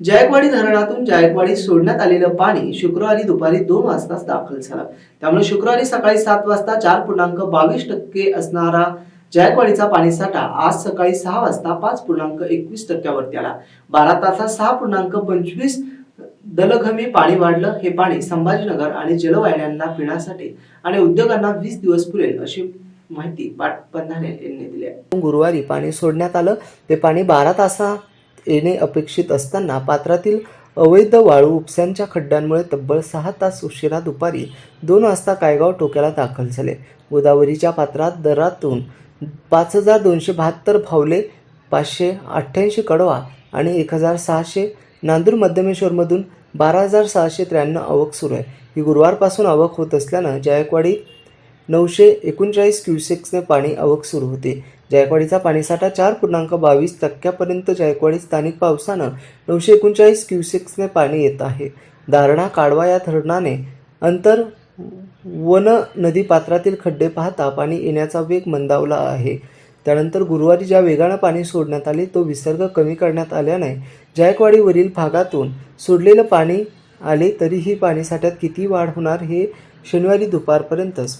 जायकवाडी धरणातून जायकवाडी सोडण्यात आलेलं पाणी शुक्रवारी दुपारी दोन वाजताच दाखल झालं. त्यामुळे शुक्रवारी सकाळी सात वाजता चार पूर्णांक बावीस टक्के असणारा जायकवाडीचा पाणीसाठा आज सकाळी सहा वाजता पाच पूर्णांक एकवीस टक्क्यावरती आला. बारा तासात सहा पूर्णांक पंचवीस दलघमी पाणी वाढलं. हे पाणी संभाजीनगर आणि जलवाहिन्यांना पिण्यासाठी आणि उद्योगांना वीस दिवस पुरेल अशी माहिती पाटबंधारे यांनी दिली आहे. गुरुवारी पाणी सोडण्यात आलं. ते पाणी बारा तासात येणे अपेक्षित असताना पात्रातील अवैध वाळू उपस्यांच्या खड्ड्यांमुळे तब्बल सहा तास उशिरा दुपारी दोन वाजता कायगाव टोक्याला दाखल झाले. गोदावरीच्या पात्रात दरातून पाच हजार दोनशे बहात्तर फावले पाचशे अठ्ठ्याऐंशी कडवा आणि एक हजार सहाशे नांदूर मध्यमेश्वरमधून बारा हजार सहाशे त्र्याण्णव आवक सुरू आहे. ही गुरुवारपासून आवक होत असल्यानं जायकवाडी नऊशे एकोणचाळीस क्युसेक्सने पाणी आवक सुरू होते. जायकवाडीचा पाणीसाठा चार पूर्णांक बावीस टक्क्यापर्यंत जायकवाडी स्थानिक पावसानं नऊशे एकोणचाळीस क्युसेक्सने पाणी येत आहे. दारणा काढवा या धरणाने अंतर वन नदी पात्रातील खड्डे पाहता पाणी येण्याचा वेग मंदावला आहे. त्यानंतर गुरुवारी ज्या वेगानं पाणी सोडण्यात आले तो विसर्ग कमी करण्यात आल्याने जायकवाडीवरील भागातून सोडलेलं पाणी आले तरीही पाणीसाठ्यात किती वाढ होणार हे शनिवारी दुपारपर्यंतच